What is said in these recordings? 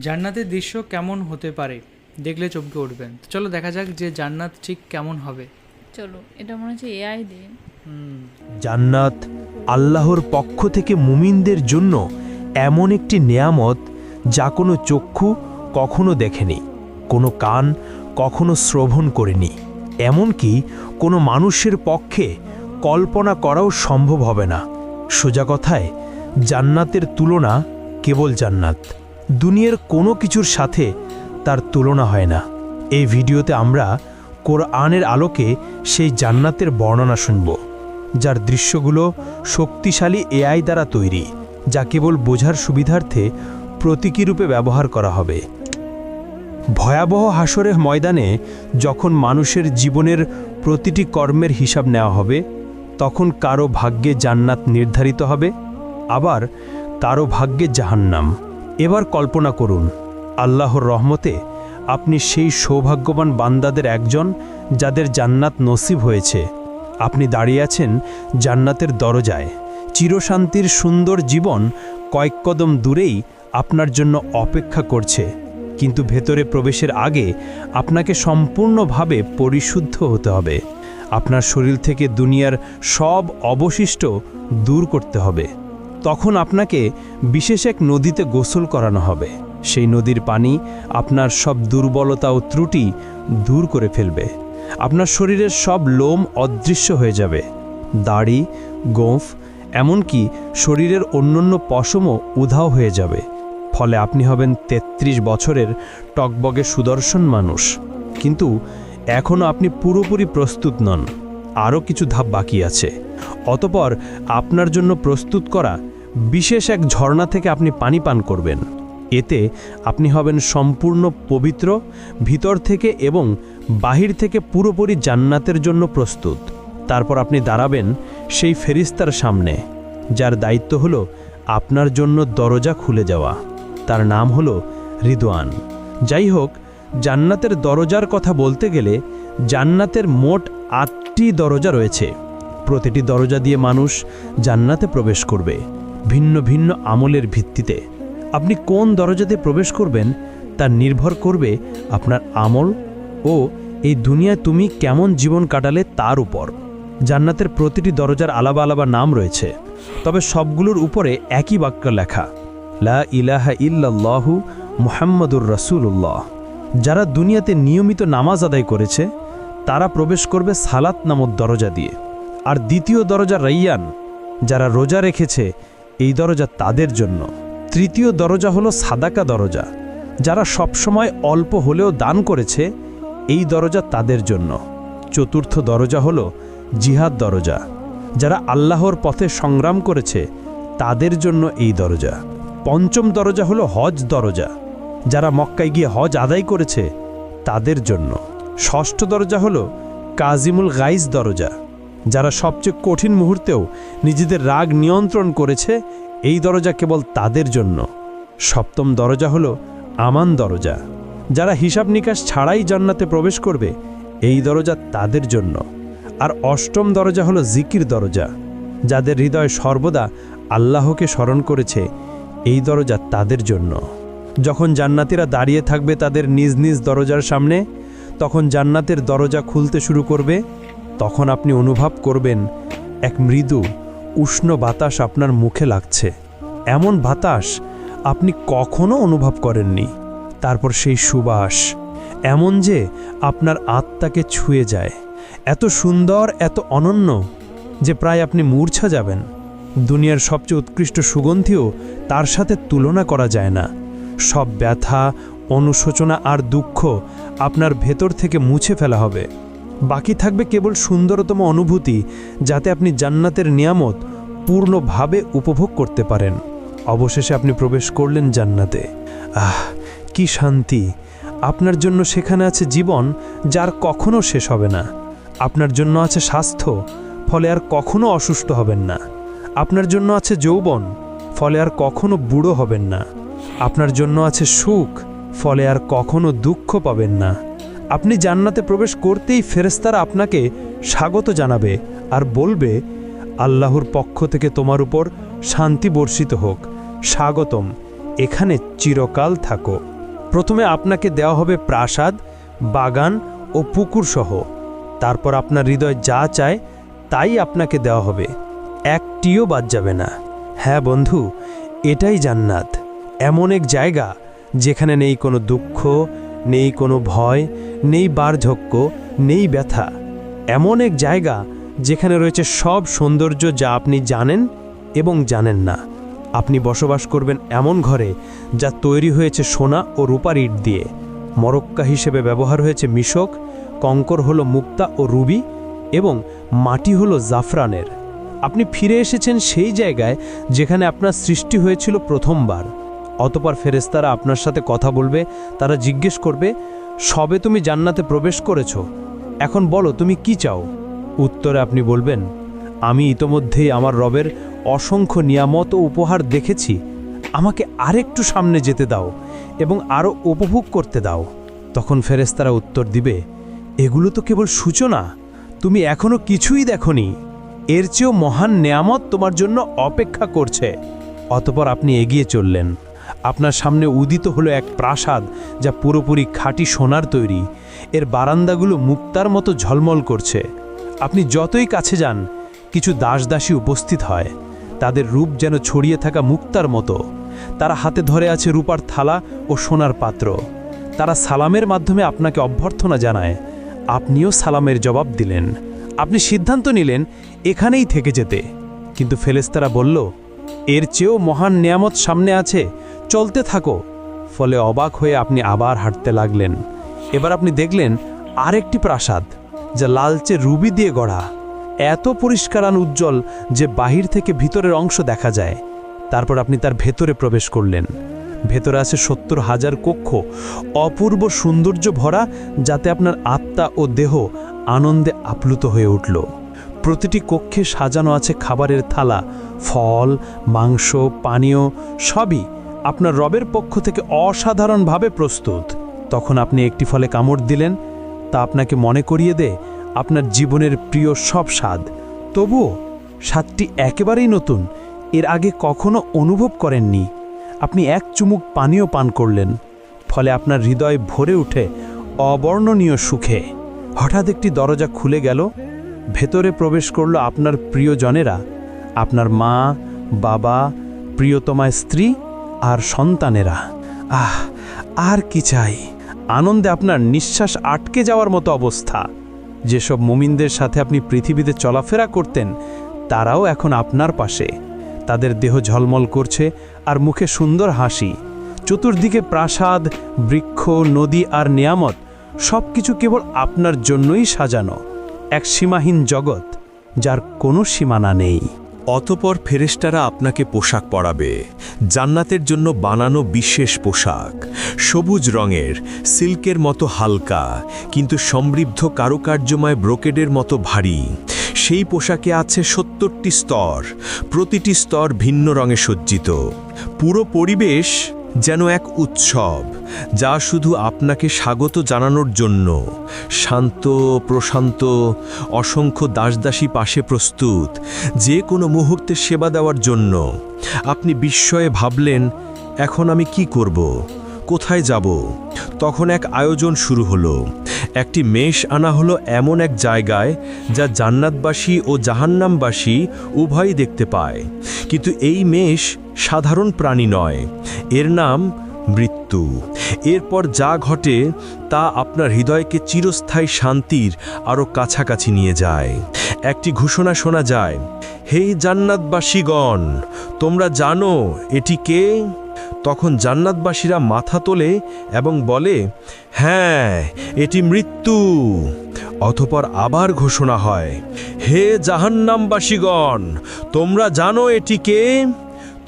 জান্নাতের দৃশ্য কেমন হতে পারে? দেখলে চমকে উঠবেন। চলো দেখা যাক যে জান্নাত ঠিক কেমন হবে। চলো এটা মনে হচ্ছে এআই দিয়ে। হুম। জান্নাত আল্লাহর পক্ষ থেকে মুমিনদের জন্য এমন একটি নেয়ামত যা কোনো চক্ষু কখনো দেখেনি কোনো কান কখনো শ্রবণ করেনি। এমনকি কোনো মানুষের পক্ষে কল্পনা করাও সম্ভব হবে না। সোজা কথায় জান্নাতের তুলনা কেবল জান্নাত। দুনিয়ার কোনো কিছুর সাথে তার তুলনা হয় না। এই ভিডিওতে আমরা কোরআনের আলোকে সেই জান্নাতের বর্ণনা শুনব, যার দৃশ্যগুলো শক্তিশালী এআই দ্বারা তৈরি, যা কেবল বোঝার সুবিধার্থে প্রতীকী রূপে ব্যবহার করা হবে। ভয়াবহ হাসরের ময়দানে যখন মানুষের জীবনের প্রতিটি কর্মের হিসাব নেওয়া হবে, তখন কারও ভাগ্যে জান্নাত নির্ধারিত হবে, আবার কারও ভাগ্যে জাহান্নাম। এবার কল্পনা করুন, আল্লাহর রহমতে আপনি সেই সৌভাগ্যবান বান্দাদের একজন যাদের জান্নাত নসিব হয়েছে। আপনি দাঁড়িয়ে আছেন জান্নাতের দরজায়। চিরশান্তির সুন্দর জীবন কয়েক কদম দূরেই আপনার জন্য অপেক্ষা করছে। কিন্তু ভেতরে প্রবেশের আগে আপনাকে সম্পূর্ণভাবে পরিশুদ্ধ হতে হবে। আপনার শরীর থেকে দুনিয়ার সব অবশিষ্ট দূর করতে হবে। তখন আপনাকে বিশেষ এক নদীতে গোসল করানো হবে। সেই নদীর পানি আপনার সব দুর্বলতা ও ত্রুটি দূর করে ফেলবে। আপনার শরীরের সব লোম অদৃশ্য হয়ে যাবে। দাড়ি, গোঁফ, এমনকি শরীরের অন্যান্য পশমও উধাও হয়ে যাবে। ফলে আপনি হবেন ৩৩ বছরের টকবগে সুদর্শন মানুষ। কিন্তু এখনও আপনি পুরোপুরি প্রস্তুত নন। আরও কিছু ধাপ বাকি আছে। অতপর আপনার জন্য প্রস্তুত করা বিশেষ এক ঝর্ণা থেকে আপনি পানি পান করবেন। এতে আপনি হবেন সম্পূর্ণ পবিত্র, ভিতর থেকে এবং বাহির থেকে পুরোপুরি জান্নাতের জন্য প্রস্তুত। তারপর আপনি দাঁড়াবেন সেই ফেরিস্তার সামনে, যার দায়িত্ব হলো আপনার জন্য দরজা খুলে যাওয়া। তার নাম হলো রিদওয়ান। যাই হোক, জান্নাতের দরজার কথা বলতে গেলে জান্নাতের মোট আটটি দরজা রয়েছে। প্রতিটি দরজা দিয়ে মানুষ জান্নাতে প্রবেশ করবে। ভিন্ন ভিন্ন আমলের ভিত্তিতে। আপনি কোন দরজাতে প্রবেশ করবেন, তা নির্ভর করবে আপনার আমল ও এই দুনিয়ায় তুমি কেমন জীবন কাটালে তার উপর। জান্নাতের প্রতিটি দরজার আলাবা আলাবা নাম রয়েছে। তবে সবগুলোর উপরে একই বাক্য লেখা, লা ইলাহা ইল্লাল্লাহু মুহাম্মাদুর রাসূলুল্লাহ। যারা দুনিয়াতে নিয়মিত নামাজ আদায় করেছে তারা প্রবেশ করবে সালাত নামক দরজা দিয়ে। আর দ্বিতীয় দরজা রাইয়ান, যারা রোজা রেখেছে, এই দরজা তাদের জন্য। তৃতীয় দরজা হলো সাদাকা দরজা, যারা সবসময় অল্প হলেও দান করেছে, এই দরজা তাদের জন্য। চতুর্থ দরজা হলো জিহাদ দরজা, যারা আল্লাহর পথে সংগ্রাম করেছে, তাদের জন্য এই দরজা। পঞ্চম দরজা হলো হজ দরজা, যারা মক্কায় গিয়ে হজ আদায় করেছে, তাদের জন্য। ষষ্ঠ দরজা হলো কাজিমুল গাইজ দরজা, যারা সবচেয়ে কঠিন মুহূর্তেও নিজেদের রাগ নিয়ন্ত্রণ করেছে এই দরজা কেবল তাদের জন্য। সপ্তম দরজা হলো আমান দরজা, যারা হিসাব নিকাশ ছাড়াই জান্নাতে প্রবেশ করবে এই দরজা তাদের জন্য। আর অষ্টম দরজা হলো জিকির দরজা, যাদের হৃদয় সর্বদা আল্লাহকে স্মরণ করেছে এই দরজা তাদের জন্য। যখন জান্নাতিরা দাঁড়িয়ে থাকবে তাদের নিজ নিজ দরজার সামনে তখন জান্নাতের দরজা খুলতে শুরু করবে, তখন আপনি অনুভব করবেন এক মৃদু, উষ্ণ বাতাস আপনার মুখে লাগছে। এমন বাতাস আপনি কখনো অনুভব করেননি। তারপর সেই সুবাস, এমন যে আপনার আত্মাকে ছুঁয়ে যায়। এত সুন্দর, এত অনন্য যে প্রায় আপনি মূর্ছা যাবেন। দুনিয়ার সবচেয়ে উৎকৃষ্ট সুগন্ধিও তার সাথে তুলনা করা যায় না। সব ব্যথা অনুশোচনা আর দুঃখ আপনার ভেতর থেকে মুছে ফেলা হবে। বাকি থাকবে কেবল সুন্দরতম অনুভূতি, যাতে আপনি জান্নাতের নিয়ামত পূর্ণভাবে উপভোগ করতে পারেন। অবশেষে আপনি প্রবেশ করলেন জান্নাতে। আহ, কি শান্তি! আপনার জন্য সেখানে আছে জীবন, যার কখনো শেষ হবে না। আপনার জন্য আছে স্বাস্থ্য, ফলে আর কখনো অসুস্থ হবেন না। আপনার জন্য আছে যৌবন, ফলে আর কখনো বুড়ো হবেন না। আপনার জন্য আছে সুখ ফলে আর কখনো দুঃখ পাবেন না। আপনি জান্নাতে প্রবেশ করতেই ফেরেস্তারা আপনাকে স্বাগত জানাবে আর বলবে, আল্লাহর পক্ষ থেকে তোমার উপর শান্তি বর্ষিত হোক। স্বাগতম, এখানে চিরকাল থাকো। প্রথমে আপনাকে দেওয়া হবে প্রাসাদ, বাগান ও পুকুর সহ। তারপর আপনার হৃদয় যা চায় তাই আপনাকে দেওয়া হবে। একটিও বাদ যাবে না। হ্যাঁ বন্ধু, এটাই জান্নাত। এমন এক জায়গা যেখানে নেই কোনো দুঃখ, নেই কোনো ভয়, নেই বার্ধক্য, নেই ব্যথা। এমন এক জায়গা যেখানে রয়েছে সব সৌন্দর্য যা আপনি জানেন এবং জানেন না। আপনি বসবাস করবেন এমন ঘরে যা তৈরি হয়েছে সোনা ও রূপার ইট দিয়ে। মরক্কা হিসেবে ব্যবহার হয়েছে মিশক, কঙ্কর হলো মুক্তা ও রুবি এবং মাটি হলো জাফরানের। আপনি ফিরে এসেছেন সেই জায়গায় যেখানে আপনার সৃষ্টি হয়েছিল প্রথমবার। অতপর ফেরেস্তারা আপনার সাথে কথা বলবে, তারা জিজ্ঞেস করবে, সবে তুমি জান্নাতে প্রবেশ করেছ? এখন বলো, তুমি কি চাও? উত্তরে আপনি বলবেন, আমি ইতোমধ্যেই আমার রবের অসংখ্য নিয়ামত ও উপহার দেখেছি। আমাকে আরেকটু সামনে যেতে দাও এবং আরও উপভোগ করতে দাও। তখন ফেরেস্তারা উত্তর দিবে, এগুলো তো কেবল সূচনা। তুমি এখনও কিছুই দেখনি। এর চেয়েও মহান নেয়ামত তোমার জন্য অপেক্ষা করছে। অতপর আপনি এগিয়ে চললেন। আপনার সামনে উদিত হলো এক প্রাসাদ যা পুরোপুরি খাঁটি সোনার তৈরি। এর বারান্দাগুলো মুক্তার মতো ঝলমল করছে। আপনি যতই কাছে যান, কিছু দাসদাসী উপস্থিত হয়। তাদের রূপ যেন ছড়িয়ে থাকা মুক্তার মতো। তারা হাতে ধরে আছে রূপার থালা ও সোনার পাত্র। তারা সালামের মাধ্যমে আপনাকে অভ্যর্থনা জানায়। আপনিও সালামের জবাব দিলেন। আপনি সিদ্ধান্ত নিলেন এখানেই থেকে যেতে। কিন্তু ফেলেস্তারা বলল, এর চেয়েও মহান নিয়ামত সামনে আছে। চলতে থাকো। ফলে অবাক হয়ে আপনি আবার হাঁটতে লাগলেন। এবার আপনি দেখলেন আরেকটি প্রাসাদ, যা লালচে রুবি দিয়ে গড়া। এত পরিষ্কারান উজ্জ্বল যে বাহির থেকে ভিতরের অংশ দেখা যায়। তারপর আপনি তার ভেতরে প্রবেশ করলেন। ভেতরে আছে সত্তর হাজার কক্ষ অপূর্ব সৌন্দর্য ভরা, যাতে আপনার আত্মা ও দেহ আনন্দে আপ্লুত হয়ে উঠল। প্রতিটি কক্ষে সাজানো আছে খাবারের থালা, ফল, মাংস, পানীয়, সবই আপনার রবের পক্ষ থেকে অসাধারণভাবে প্রস্তুত। তখন আপনি একটি ফলে কামড় দিলেন, তা আপনাকে মনে করিয়ে দে আপনার জীবনের প্রিয় সব স্বাদ। তবুও স্বাদটি একেবারেই নতুন, এর আগে কখনো অনুভব করেননি। আপনি এক চুমুক পানীয় পান করলেন, ফলে আপনার হৃদয় ভরে উঠে অবর্ণনীয় সুখে। হঠাৎ একটি দরজা খুলে গেল, ভেতরে প্রবেশ করল আপনার প্রিয়জনেরা, আপনার মা, বাবা প্রিয়তমা স্ত্রী আর সন্তানেরা। আহ, আর কি চাই? আনন্দে আপনার নিঃশ্বাস আটকে যাওয়ার মতো অবস্থা। যেসব মুমিনদের সাথে আপনি পৃথিবীতে চলাফেরা করতেন, তারাও এখন আপনার পাশে। তাদের দেহ ঝলমল করছে আর মুখে সুন্দর হাসি। চতুর্দিকে প্রাসাদ, বৃক্ষ, নদী আর নিয়ামত সব কিছু কেবল আপনার জন্যই সাজানো। এক সীমাহীন জগৎ, যার কোনো সীমানা নেই। অতপর ফেরেশতারা আপনাকে পোশাক পরাবে। জান্নাতের জন্য বানানো বিশেষ পোশাক। সবুজ রঙের, সিল্কের মতো হালকা, কিন্তু সমৃদ্ধ কারুকার্যময় ব্রোকেডের মতো ভারী। সেই পোশাকে আছে সত্তরটি স্তর, প্রতিটি স্তর ভিন্ন রঙে সজ্জিত। পুরো পরিবেশ যেন এক উৎসব। যা শুধু আপনাকে স্বাগত জানানোর জন্য। শান্ত, প্রশান্ত, অসংখ্য দাসদাসী পাশে প্রস্তুত, যে কোনো মুহূর্তে সেবা দেওয়ার জন্য। আপনি বিস্ময়ে ভাবলেন, এখন আমি কি করব? কোথায় যাব? তখন এক আয়োজন শুরু হলো। একটি মেষ আনা হলো এমন এক জায়গায়, যা জান্নাতবাসী ও জাহান্নামবাসী উভয়ই দেখতে পায়। কিন্তু এই মেষ সাধারণ প্রাণী নয়। এর নাম মৃত্যু। এরপর যা ঘটে, তা আপনার হৃদয়কে চিরস্থায়ী শান্তির আরও কাছাকাছি নিয়ে যায়। একটি ঘোষণা শোনা যায়, হে জান্নাতবাসীগণ, তোমরা জানো এটি কে? তখন জান্নাতবাসীরা মাথা তোলে এবং বলে হ্যাঁ এটি মৃত্যু। অথপর আবার ঘোষণা হয়, হে জাহান্নামবাসীগণ, তোমরা জানো এটি কে?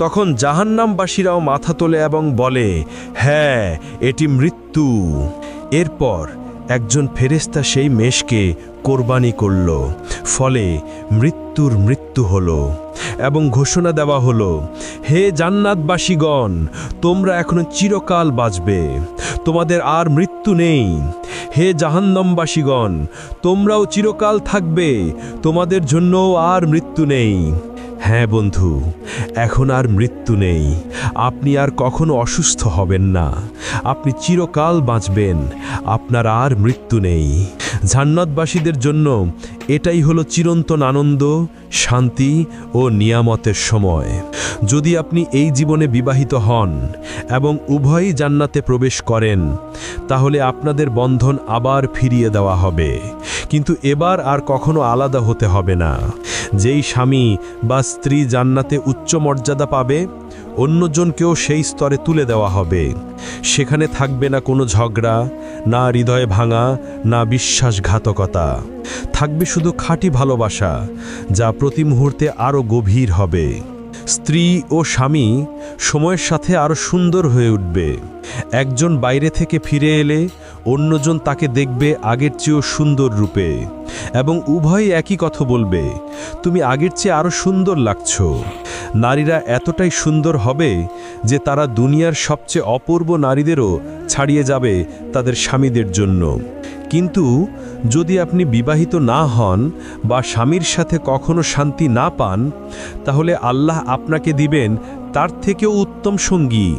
তখন জাহান্নামবাসীরাও মাথা তোলে এবং বলে হ্যাঁ এটি মৃত্যু। এরপর একজন ফেরেস্তা সেই মেষকে কোরবানি করল। ফলে মৃত্যুর মৃত্যু হলো এবং ঘোষণা দেওয়া হলো, হে জান্নাতবাসীগণ, তোমরা এখনও চিরকাল বাঁচবে। তোমাদের আর মৃত্যু নেই। হে জাহান্নমবাসীগণ, তোমরাও চিরকাল থাকবে। তোমাদের জন্যও আর মৃত্যু নেই। হ্যাঁ বন্ধু, এখন আর মৃত্যু নেই। আপনি আর কখনো অসুস্থ হবেন না। আপনি চিরকাল বাঁচবেন। আপনার আর মৃত্যু নেই। জান্নাতবাসীদের জন্য এটাই হলো চিরন্তন আনন্দ, শান্তি ও নিয়ামতের সময়। যদি আপনি এই জীবনে বিবাহিত হন এবং উভয়ই জান্নাতে প্রবেশ করেন, তাহলে আপনাদের বন্ধন আবার ফিরিয়ে দেওয়া হবে। কিন্তু এবার আর কখনো আলাদা হতে হবে না। যেই স্বামী বা স্ত্রী জান্নাতে উচ্চ মর্যাদা পাবে, অন্যজনকেও সেই স্তরে তুলে দেওয়া হবে। সেখানে থাকবে না কোনো ঝগড়া, না হৃদয় ভাঙা, না বিশ্বাসঘাতকতা। থাকবে শুধু খাঁটি ভালোবাসা, যা প্রতি মুহূর্তে আরও গভীর হবে। স্ত্রী ও স্বামী সময়ের সাথে আরও সুন্দর হয়ে উঠবে। একজন বাইরে থেকে ফিরে এলে অন্যজন তাকে দেখবে আগের চেয়েও সুন্দর রূপে। এবং উভয়ই একই কথা বলবে, তুমি আগের চেয়ে আরও সুন্দর লাগছ। নারীরা এতটাই সুন্দর হবে যে তারা দুনিয়ার সবচেয়ে অপূর্ব নারীদেরও ছাড়িয়ে যাবে তাদের স্বামীদের জন্য। কিন্তু যদি আপনি বিবাহিত না হন বা স্বামীর সাথে কখনো শান্তি না পান, তাহলে আল্লাহ আপনাকে দিবেন তার থেকেও উত্তম সঙ্গী,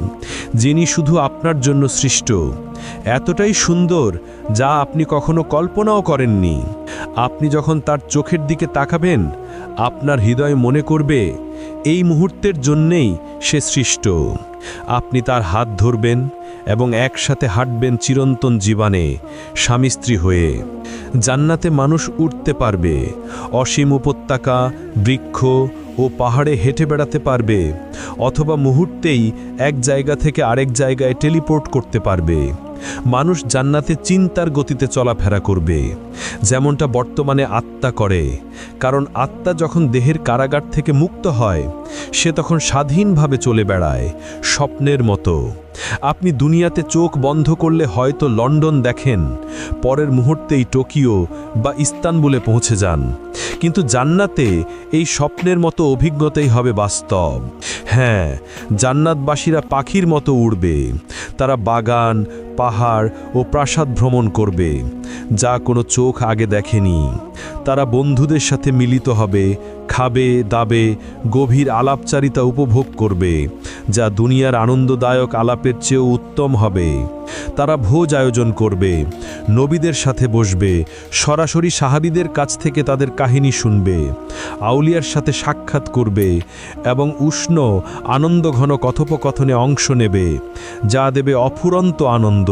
যিনি শুধু আপনার জন্য সৃষ্ট। এতটাই সুন্দর যা আপনি কখনো কল্পনাও করেননি। আপনি যখন তার চোখের দিকে তাকাবেন, আপনার হৃদয় মনে করবে, এই মুহূর্তের জন্যেই সে সৃষ্ট। আপনি তার হাত ধরবেন এবং একসাথে হাঁটবেন চিরন্তন জীবনে স্বামী স্ত্রী হয়ে। জান্নাতে মানুষ উঠতে পারবে। অসীম উপত্যকা, বৃক্ষ ও পাহাড়ে হেঁটে বেড়াতে পারবে, অথবা মুহূর্তেই এক জায়গা থেকে আরেক জায়গায় টেলিপোর্ট করতে পারবে। মানুষ জান্নাতে চিন্তার গতিতে চলাফেরা করবে, যেমনটা বর্তমানে আত্মা করে। কারণ আত্মা যখন দেহের কারাগার থেকে মুক্ত হয়, সে তখন স্বাধীনভাবে চলে বেড়ায় স্বপ্নের মতো। আপনি দুনিয়াতে চোখ বন্ধ করলে হয়তো লন্ডন দেখেন, পরের মুহূর্তেই টোকিও বা ইস্তানবুলে পৌঁছে যান। কিন্তু জান্নাতে এই স্বপ্নের মতো অভিজ্ঞতাই হবে বাস্তব। হ্যাঁ জান্নাতবাসীরা পাখির মতো উড়বে। তারা বাগান, পাহাড় ও প্রাসাদ ভ্রমণ করবে, যা কোনো চোখ আগে দেখেনি। তারা বন্ধুদের সাথে মিলিত হবে, খাবে, দাবে, গভীর আলাপচারিতা উপভোগ করবে, যা দুনিয়ার আনন্দদায়ক আলাপের চেয়েও উত্তম হবে। তারা ভোজ আয়োজন করবে, নবীদের সাথে বসবে, সরাসরি সাহাবিদের কাছ থেকে তাদের কাহিনী শুনবে, আউলিয়ার সাথে সাক্ষাৎ করবে এবং উষ্ণ, আনন্দঘন কথোপকথনে অংশ নেবে, যা দেবে অফুরন্ত আনন্দ।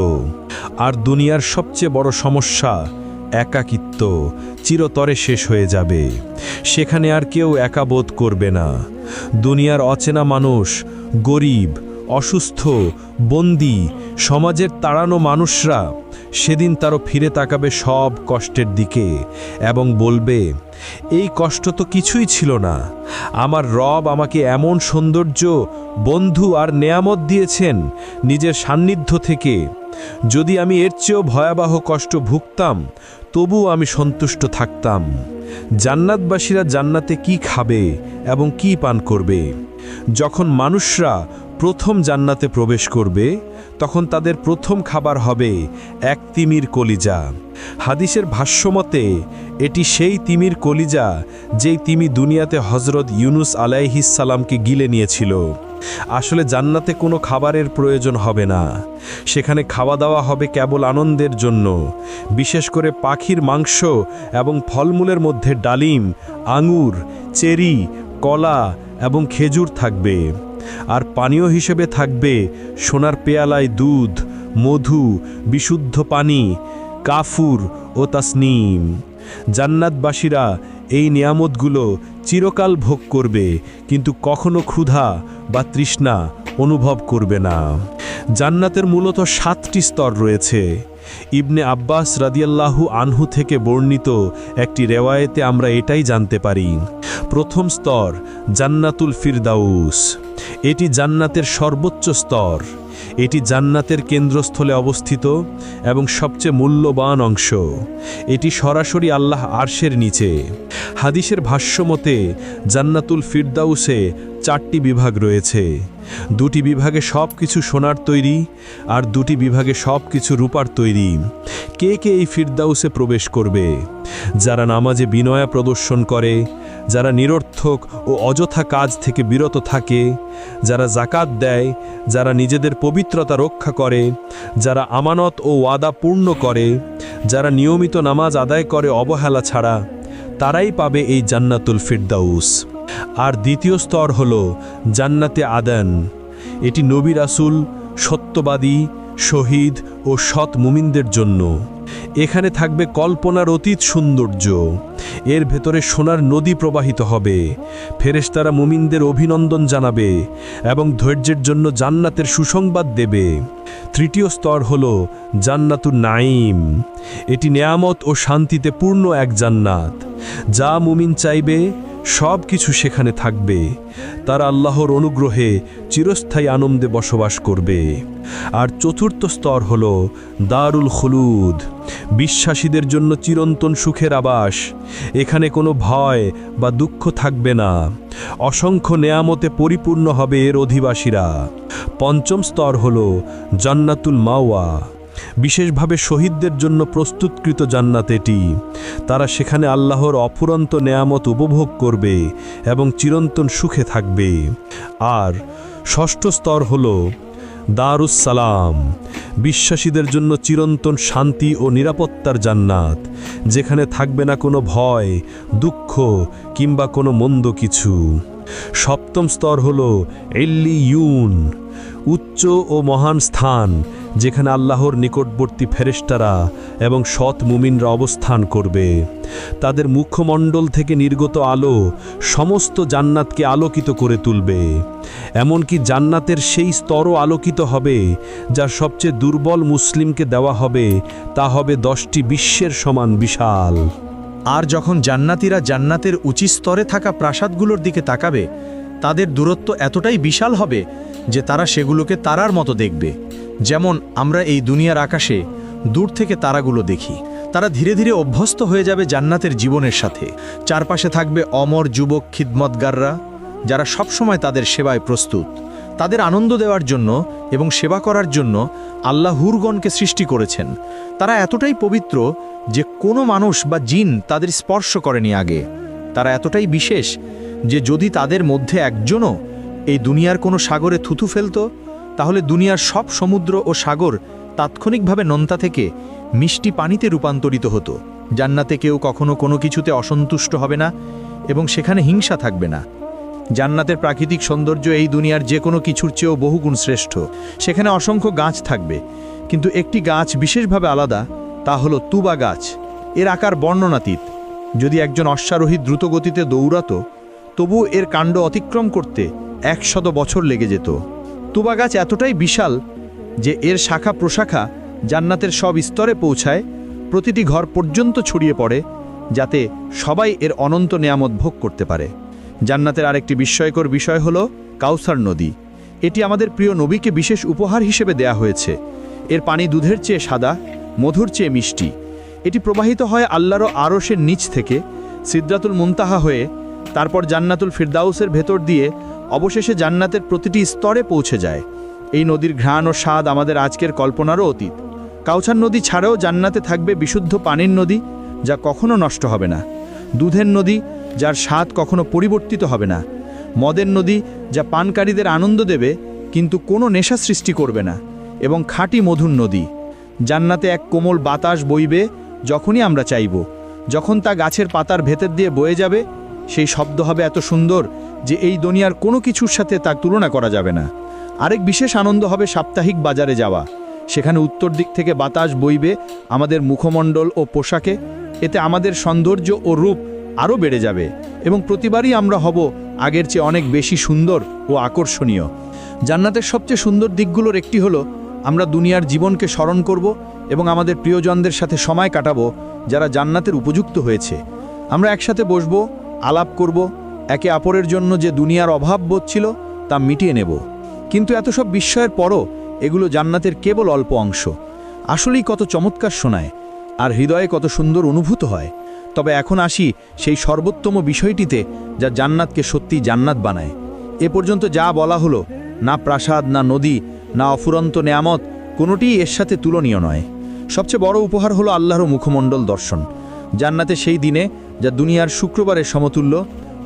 আর দুনিয়ার সবচেয়ে বড় সমস্যা, একাকিত্ব চিরতরে শেষ হয়ে যাবে। সেখানে আর কেউ একা বোধ করবে না। দুনিয়ার অচেনা মানুষ, গরিব, অসুস্থ, বন্দি, সমাজের তাড়ানো মানুষরা সেদিন তারও ফিরে তাকাবে সব কষ্টের দিকে এবং বলবে, এই কষ্ট তো কিছুই ছিল না। আমার রব আমাকে এমন সৌন্দর্য, বন্ধু আর নেয়ামত দিয়েছেন নিজের সান্নিধ্য থেকে। যদি আমি এর চেয়েও ভয়াবহ কষ্ট ভুগতাম, তবুও আমি সন্তুষ্ট থাকতাম। জান্নাতবাসীরা জান্নাতে কি খাবে এবং কি পান করবে? যখন মানুষরা প্রথম জান্নাতে প্রবেশ করবে, তখন তাদের প্রথম খাবার হবে এক তিমির কলিজা। হাদিসের ভাষ্যমতে, এটি সেই তিমির কলিজা যেই তিমি দুনিয়াতে হজরত ইউনুস আলাইহিসালামকে গিলে নিয়েছিল। আসলে জান্নাতে কোনো খাবারের প্রয়োজন হবে না। সেখানে খাওয়া দাওয়া হবে কেবল আনন্দের জন্য। বিশেষ করে পাখির মাংস এবং ফলমূলের মধ্যে ডালিম, আঙুর, চেরি, কলা এবং খেজুর থাকবে। আর পানীয় হিসেবে থাকবে সোনার পেয়ালায় দুধ, মধু, বিশুদ্ধ পানি, কাফুর ও তাসনিম। জান্নাতবাসীরা এই নিয়ামতগুলো চিরকাল ভোগ করবে, কিন্তু কখনো ক্ষুধা বা তৃষ্ণা অনুভব করবে না। জান্নাতের মূলত সাতটি স্তর রয়েছে। ইবনে আব্বাস রাদিয়াল্লাহু আনহু থেকে বর্ণিত একটি রেওয়ায়েতে আমরা এটাই জানতে পারি। প্রথম স্তর, জান্নাতুল ফিরদাউস। এটি জান্নাতের সর্বোচ্চ স্তর। এটি জান্নাতের কেন্দ্রস্থলে অবস্থিত এবং সবচেয়ে মূল্যবান অংশ। এটি সরাসরি আল্লাহ আরশের নিচে। হাদিসের ভাষ্যমতে জান্নাতুল ফিরদাউসে চারটি বিভাগ রয়েছে। দুটি বিভাগে সব কিছু সোনার তৈরি আর দুটি বিভাগে সব কিছু রূপার তৈরি। কে কে এই ফিরদাউসে প্রবেশ করবে? যারা নামাজে বিনয়া প্রদর্শন করে, যারা নিরর্থক ও অযথা কাজ থেকে বিরত থাকে, যারা জাকাত দেয়, যারা নিজেদের পবিত্রতা রক্ষা করে, যারা আমানত ও ওয়াদা পূর্ণ করে, যারা নিয়মিত নামাজ আদায় করে অবহেলা ছাড়া, তারাই পাবে এই জান্নাতুল ফিরদাউস। আর দ্বিতীয় স্তর হল জান্নাতে আদান। এটি নবী রাসুল, সত্যবাদী, শহীদ ও সৎ মুমিনদের জন্য। এখানে থাকবে কল্পনার অতীত সৌন্দর্য। এর ভেতরে সোনার নদী প্রবাহিত হবে। ফেরেশতারা মুমিনদের অভিনন্দন জানাবে এবং ধৈর্যের জন্য জান্নাতের সুসংবাদ দেবে। তৃতীয় স্তর হল জান্নাতুর নাইম এটি নেয়ামত ও শান্তিতে পূর্ণ এক জান্নাত। যা মুমিন চাইবে সব কিছু সেখানে থাকবে। তারা আল্লাহর অনুগ্রহে চিরস্থায়ী আনন্দে বসবাস করবে। আর চতুর্থ স্তর হল দারুল খুলুদ। বিশ্বাসীদের জন্য চিরন্তন সুখের আবাস। এখানে কোনো ভয় বা দুঃখ থাকবে না। অসংখ্য নেয়ামতে পরিপূর্ণ হবে এর অধিবাসীরা। পঞ্চম স্তর হল জান্নাতুল মাওয়া। বিশেষভাবে শহীদদের জন্য প্রস্তুতকৃত জান্নাত এটি। তারা সেখানে আল্লাহর অফুরন্ত নেয়ামত উপভোগ করবে এবং চিরন্তন সুখে থাকবে। আর ষষ্ঠ স্তর হল দারুসালাম বিশ্বাসীদের জন্য চিরন্তন শান্তি ও নিরাপত্তার জান্নাত, যেখানে থাকবে না কোনো ভয়, দুঃখ কিংবা কোনো মন্দ কিছু। সপ্তম স্তর হল এল্লি ইউন উচ্চ ও মহান স্থান, যেখানে আল্লাহর নিকটবর্তী ফেরেশতারা এবং সৎ মুমিনরা অবস্থান করবে। তাদের মুখমণ্ডল থেকে নির্গত আলো সমস্ত জান্নাতকে আলোকিত করে তুলবে। এমনকি জান্নাতের সেই স্তরও আলোকিত হবে যা সবচেয়ে দুর্বল মুসলিমকে দেওয়া হবে, তা হবে দশটি বিশ্বের সমান বিশাল। আর যখন জান্নাতীরা জান্নাতের উঁচি স্তরে থাকা প্রাসাদগুলোর দিকে তাকাবে, তাদের দূরত্ব এতটাই বিশাল হবে যে তারা সেগুলোকে তারার মতো দেখবে। যেমন আমরা এই দুনিয়ার আকাশে দূর থেকে তারাগুলো দেখি। তারা ধীরে ধীরে অভ্যস্ত হয়ে যাবে জান্নাতের জীবনের সাথে। চারপাশে থাকবে অমর যুবক খিদমতগাররা, যারা সবসময় তাদের সেবায় প্রস্তুত। তাদের আনন্দ দেওয়ার জন্য এবং সেবা করার জন্য আল্লাহ হুরগণকে সৃষ্টি করেছেন। তারা এতটাই পবিত্র যে কোনো মানুষ বা জিন তাদের স্পর্শ করেনি আগে। তারা এতটাই বিশেষ যে যদি তাদের মধ্যে একজনও এই দুনিয়ার কোনো সাগরে থুথু ফেলতো? তাহলে দুনিয়ার সব সমুদ্র ও সাগর তাৎক্ষণিকভাবে নোনতা থেকে মিষ্টি পানিতে রূপান্তরিত হতো। জান্নাতে কেউ কখনো কোনো কিছুতে অসন্তুষ্ট হবে না এবং সেখানে হিংসা থাকবে না। জান্নাতের প্রাকৃতিক সৌন্দর্য এই দুনিয়ার যে কোনো কিছুর চেয়েও বহুগুণ শ্রেষ্ঠ। সেখানে অসংখ্য গাছ থাকবে, কিন্তু একটি গাছ বিশেষভাবে আলাদা, তা হলো তুবা গাছ। এর আকার বর্ণনাতীত। যদি একজন অশ্বারোহী দ্রুতগতিতে দৌড়াতো তবু এর কাণ্ড অতিক্রম করতে একশত বছর লেগে যেত। তুবা গাছ এতটাই বিশাল যে এর শাখা প্রশাখা জান্নাতের সব স্তরে পৌঁছায়, প্রতিটি ঘর পর্যন্ত ছড়িয়ে পড়ে, যাতে সবাই এর অনন্ত নেয়ামত ভোগ করতে পারে। জান্নাতের আরেকটি বিস্ময়কর বিষয় হল কাউসার নদী। এটি আমাদের প্রিয় নবীকে বিশেষ উপহার হিসেবে দেয়া হয়েছে। এর পানি দুধের চেয়ে সাদা, মধুর চেয়ে মিষ্টি। এটি প্রবাহিত হয় আল্লাহর আরসের নিচ থেকে, সিদ্রাতুল মুনতাহা হয়ে, তারপর জান্নাতুল ফিরদাউসের ভেতর দিয়ে অবশেষে জান্নাতের প্রতিটি স্তরে পৌঁছে যায়। এই নদীর ঘ্রাণ ও স্বাদ আমাদের আজকের কল্পনারও অতীত। কাউছার নদী ছাড়াও জান্নাতে থাকবে বিশুদ্ধ পানির নদী, যা কখনো নষ্ট হবে না। দুধের নদী, যার স্বাদ কখনো পরিবর্তিত হবে না। মদের নদী, যা পানকারীদের আনন্দ দেবে, কিন্তু কোনো নেশা সৃষ্টি করবে না। এবং খাঁটি মধুর নদী, জান্নাতে এক কোমল বাতাস বইবে যখনই আমরা চাইব। যখন তা গাছের পাতার ভেতর দিয়ে বয়ে যাবে, সেই শব্দ হবে এত সুন্দর যে এই দুনিয়ার কোনো কিছুর সাথে তা তুলনা করা যাবে না। আরেক বিশেষ আনন্দ হবে সাপ্তাহিক বাজারে যাওয়া। সেখানে উত্তর দিক থেকে বাতাস বইবে আমাদের মুখমণ্ডল ও পোশাকে। এতে আমাদের সৌন্দর্য ও রূপ আরও বেড়ে যাবে এবং প্রতিবারই আমরা হব আগের চেয়ে অনেক বেশি সুন্দর ও আকর্ষণীয়। জান্নাতের সবচেয়ে সুন্দর দিকগুলোর একটি হলো, আমরা দুনিয়ার জীবনকে স্মরণ করব এবং আমাদের প্রিয়জনদের সাথে সময় কাটাবো যারা জান্নাতের উপযুক্ত হয়েছে। আমরা একসাথে বসবো, আলাপ করব একে অপরের জন্য যে দুনিয়ার অভাব বোধ ছিল, তা মিটিয়ে নেব। কিন্তু এত সব বিস্ময়ের পরও এগুলো জান্নাতের কেবল অল্প অংশ। আসলেই কত চমৎকার শোনায়, আর হৃদয়ে কত সুন্দর অনুভূত হয়। তবে এখন আসি সেই সর্বোত্তম বিষয়টিতে, যা জান্নাতকে সত্যি জান্নাত বানায়। এ পর্যন্ত যা বলা হলো, না প্রাসাদ, না নদী, না অফুরন্ত নেয়ামত, কোনোটিই এর সাথে তুলনীয় নয়। সবচেয়ে বড় উপহার হলো আল্লাহর মুখমণ্ডল দর্শন। জান্নাতে সেই দিনে, যা দুনিয়ার শুক্রবারের সমতুল্য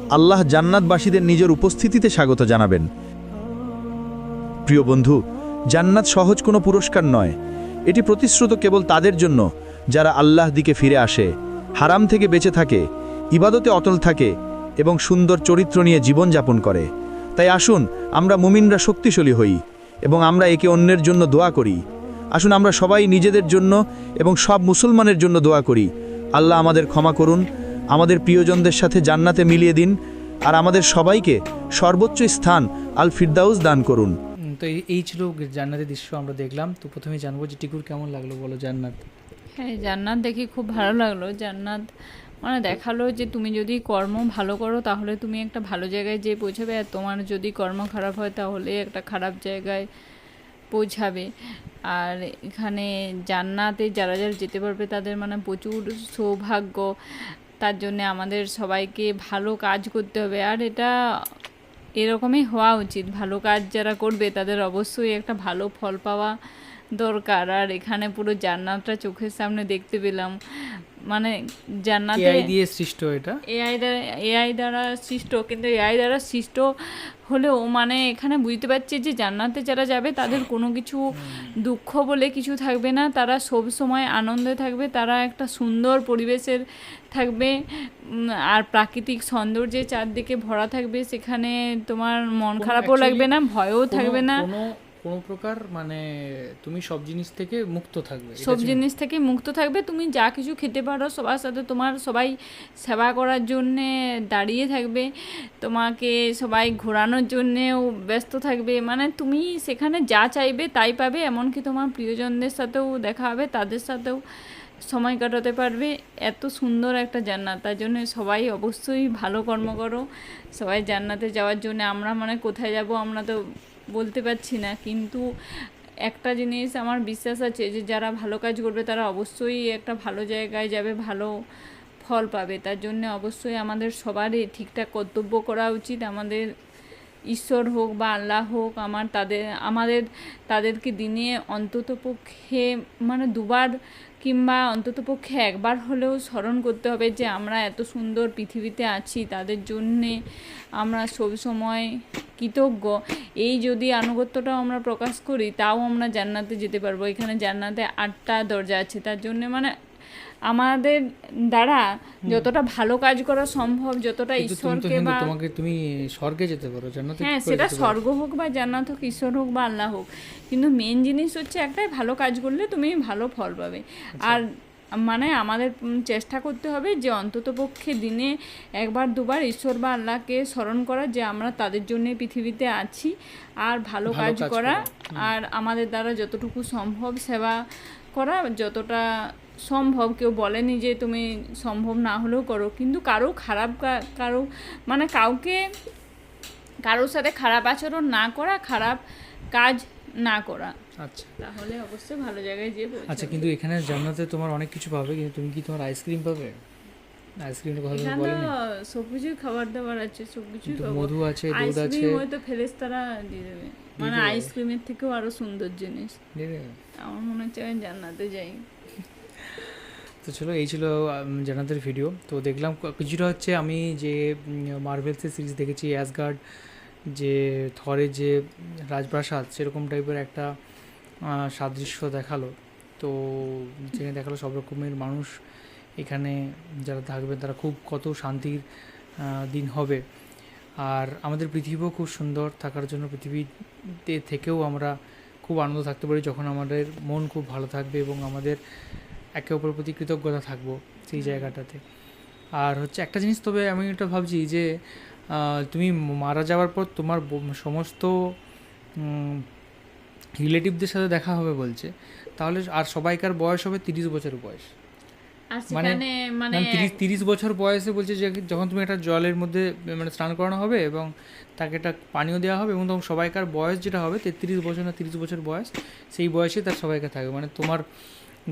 আল্লাহ জান্নাতবাসীদের নিজের উপস্থিতিতে স্বাগত জানাবেন। প্রিয় বন্ধু, জান্নাত সহজ কোনো পুরস্কার নয়। এটি প্রতিশ্রুত কেবল তাদের জন্য, যারা আল্লাহ দিকে ফিরে আসে, হারাম থেকে বেঁচে থাকে, ইবাদতে অটল থাকে এবং সুন্দর চরিত্র নিয়ে জীবনযাপন করে। তাই আসুন, আমরা মুমিনরা শক্তিশালী হই এবং আমরা একে অন্যের জন্য দোয়া করি। আসুন, আমরা সবাই নিজেদের জন্য এবং সব মুসলমানের জন্য দোয়া করি। আল্লাহ আমাদের ক্ষমা করুন আমাদের প্রিয়জনদের সাথে জান্নাতে মিলিয়ে দিন আর আমাদের সবাইকে সর্বোচ্চ স্থান আল ফিরদাউস দান করুন। তো এই- এই ছিল জান্নাতের দৃশ্য আমরা দেখলাম। তো প্রথমে জানব যে টিকুর কেমন লাগল বলো জান্নাত। হ্যাঁ জান্নাত দেখি খুব ভালো লাগল। জান্নাত মানে দেখাল যে তুমি যদি কর্ম ভালো করো তাহলে তুমি একটা ভালো জায়গায় যেয়ে পৌঁছাবে। আর তোমার যদি কর্ম খারাপ হয় তাহলে একটা খারাপ জায়গায় পৌঁছাবে। আর এখানে জান্নাতে যারা যারা যেতে পারবে তাদের মানে প্রচুর সৌভাগ্য। তার জন্য আমাদের সবাইকে ভালো কাজ করতে হবে। আর এটা এরকমই হওয়া উচিত। ভালো কাজ যারা করবে তাদের অবশ্যই একটা ভালো ফল পাওয়া দরকার। আর এখানে পুরো জান্নাতটা চোখের সামনে দেখতে পেলাম। মানে জান্নাতে এআই দিয়ে সৃষ্ট এটা। এআই দ্বারা এআই দ্বারা সৃষ্ট কিন্তু এআই দ্বারা সৃষ্ট হলেও মানে এখানে বুঝতে পারছি যে জান্নাতে যারা যাবে তাদের কোনো কিছু দুঃখ বলে কিছু থাকবে না। তারা সব সময় আনন্দে থাকবে তারা একটা সুন্দর পরিবেশের থাকবে আর প্রাকৃতিক সৌন্দর্যে চারদিকে ভরা থাকবে। সেখানে তোমার মন খারাপও লাগবে না ভয়ও থাকবে না। কোনো প্রকার মানে তুমি সব জিনিস থেকে মুক্ত থাকবে সব জিনিস থেকে মুক্ত থাকবে তুমি যা কিছু খেতে পারো সবার সাথে তোমার সবাই সেবা করার জন্যে দাঁড়িয়ে থাকবে তোমাকে সবাই ঘোরানোর জন্যেও ব্যস্ত থাকবে মানে তুমি সেখানে যা চাইবে তাই পাবে এমনকি তোমার প্রিয়জনদের সাথেও দেখা হবে তাদের সাথেও সময় কাটাতে পারবে এত সুন্দর একটা জান্নাত তার জন্য সবাই অবশ্যই ভালো কর্ম করো সবাই জান্নাতে যাওয়ার জন্য আমরা মানে কোথায় যাব আমরা তো বলতে পারছি না, কিন্তু একটা জিনিস আমার বিশ্বাস আছে যে যারা ভালো কাজ করবে তারা অবশ্যই একটা ভালো জায়গায় যাবে, ভালো ফল পাবে। তার জন্য অবশ্যই আমাদের সবারই ঠিকঠাক কর্তব্য করা উচিত। আমাদের ঈশ্বর হোক বা আল্লাহ হোক, আমার তাদের, আমাদের তাদেরকে দিনে অন্তত পক্ষে মানে দুবার কিংবা অন্ততপক্ষে একবার হলেও স্মরণ করতে হবে যে আমরা এত সুন্দর পৃথিবীতে আছি, তাদের জন্যে আমরা সব সময় কৃতজ্ঞ। এই যদি আনুগত্যটাও আমরা প্রকাশ করি, তাও আমরা জান্নাতে যেতে পারব। এখানে জান্নাতে আটটা দরজা আছে। তার জন্যে মানে আমাদের দ্বারা যতটা ভালো কাজ করা সম্ভব যতটা ঈশ্বরকে বা তোমাকে তুমি স্বর্গে যেতে পারো জান্নাতে হ্যাঁ সেটা স্বর্গ হোক বা জান্নাত হোক ঈশ্বর হোক বা আল্লাহ হোক। কিন্তু মেন জিনিস হচ্ছে একটাই ভালো কাজ করলে তুমি ভালো ফল পাবে। আচ্ছা। আর মানে আমাদের চেষ্টা করতে হবে যে অন্তত পক্ষে দিনে একবার দুবার ঈশ্বর বা আল্লাহকে স্মরণ করা যে আমরা তাদের জন্য পৃথিবীতে আছি আর ভালো কাজ করা, আর আমাদের দ্বারা যতটুকু সম্ভব সেবা করা যতটা সম্ভব কেউ বলেনি যে তুমি সম্ভব না হলেও করো। কিন্তু কারও খারাপ কারও মানে কাউকে কারোর সাথে খারাপ আচরণ না করা খারাপ কাজ না করা। আচ্ছা। তাহলে অবশ্যই ভালো জায়গায় যেয়ে আচ্ছা কিন্তু এখানে জান্নাতে তোমার অনেক কিছু পাবে কিন্তু তুমি কি তোমার আইসক্রিম পাবে? আইসক্রিমের কথা কিছুই খাবার দাবার আছে সব কিছুই মধু আছে দুধ আছে। আইসক্রিম হয়তো ফেরেস্তারা দিয়ে দেবে। মানে আইসক্রিমের থেকেও আরও সুন্দর জিনিস। দিয়ে দেবে? আমার মনে হচ্ছে আমি জান্নাতে যাই। তো চলো এই ছিল জান্নাতের ভিডিও তো দেখলাম কিছুটা হচ্ছে আমি যে মার্ভেলসের সিরিজ দেখেছি অ্যাসগার্ড যে, থরের যে, রাজপ্রাসাদ, সেরকম টাইপের একটা সাদৃশ্য দেখাল। তো যেখানে দেখাল সব রকমের মানুষ এখানে যারা থাকবে তারা খুব কত শান্তির দিন হবে। আর আমাদের পৃথিবীও খুব সুন্দর, থাকার জন্য পৃথিবীতে থেকেও আমরা খুব আনন্দ থাকতে পারি, যখন আমাদের মন খুব ভালো থাকবে এবং আমাদের একে অপরের প্রতি কৃতজ্ঞতা থাকব সেই জায়গাটাতে। আর হচ্ছে একটা জিনিস তবে আমি এটা ভাবছি যে তুমি মারা যাওয়ার পর তোমার সমস্ত রিলেটিভদের সাথে দেখা হবে বলছে। তাহলে আর সবাইকার বয়স হবে তিরিশ বছর বয়স। মানে- মানে মানে তিরিশ তিরিশ বছর বয়সে বলছে যে যখন তুমি একটা জলের মধ্যে মানে স্নান করানো হবে এবং তাকে একটা পানীয় দেওয়া হবে এবং তখন সবাইকার বয়স যেটা হবে তেত্রিশ বছর না তিরিশ বছর বয়স সেই বয়সে তার সবাইকার থাকবে। মানে তোমার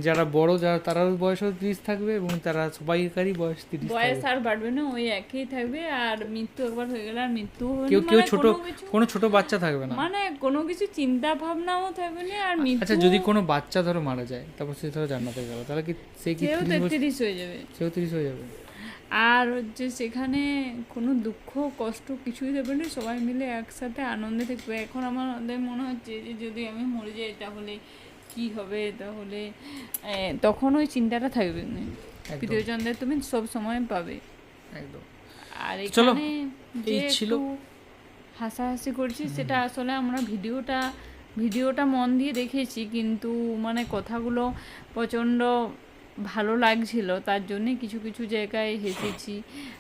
যারা বড় যারা তারাও বয়সও তিরিশ থাকবে এবং তারা সবাইকারই বয়স তিরিশ বয়স আর বাড়বে না ওই একই থাকবে আর মৃত্যু একবার হয়ে গেলে আর মৃত্যু কেউ কেউ মানে ছোট কোনো ছোট বাচ্চা থাকবে না। মানে কোনো কিছু চিন্তা ভাবনাও থাকবে না আর মৃত্যু আচ্ছা যদি কোনো বাচ্চা ধরো মারা যায় তারপর সে ধরো জান্নাতে গেল তাহলে কি সে কি সেও তিরিশ তেত্রিশ হয়ে যাবে। সেও তিরিশ হয়ে যাবে। আর হচ্ছে সেখানে কোনো দুঃখ কষ্ট কিছুই দেবে না সবাই মিলে একসাথে আনন্দে থাকবে। এখন আমাদের মনে হচ্ছে যে যদি আমি মরে যাই তাহলে কি হবে তাহলে তখন ওই চিন্তাটা থাকবে। না প্রিয়জনদের তুমি সব সময় পাবে। একদম। আর এখানে যে ছিল। হাসাহাসি করছি সেটা আসলে আমরা ভিডিওটা ভিডিওটা মন দিয়ে দেখেছি কিন্তু মানে কথাগুলো প্রচণ্ড ভালো লাগছিল তার জন্যে কিছু কিছু জায়গায় হেসেছি।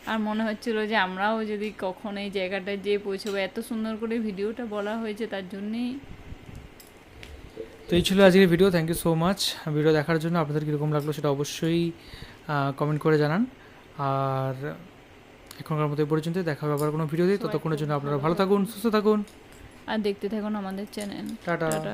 আর মনে হচ্ছিল যে আমরাও যদি কখন এই জায়গাটায় যেয়ে পৌঁছবো এত সুন্দর করে ভিডিওটা বলা হয়েছে তার জন্যেই এই ছিল আজকের video thank you so much video দেখার জন্য আপনাদের কীরকম লাগল সেটা অবশ্যই কমেন্ট করে জানান। আর এখনকার মতো এই পর্যন্ত দেখা হবে আবার কোনো ভিডিও দিই ততক্ষণের জন্য আপনারা ভালো থাকুন সুস্থ থাকুন। আর দেখতে থাকুন আমাদের চ্যানেল টাটা।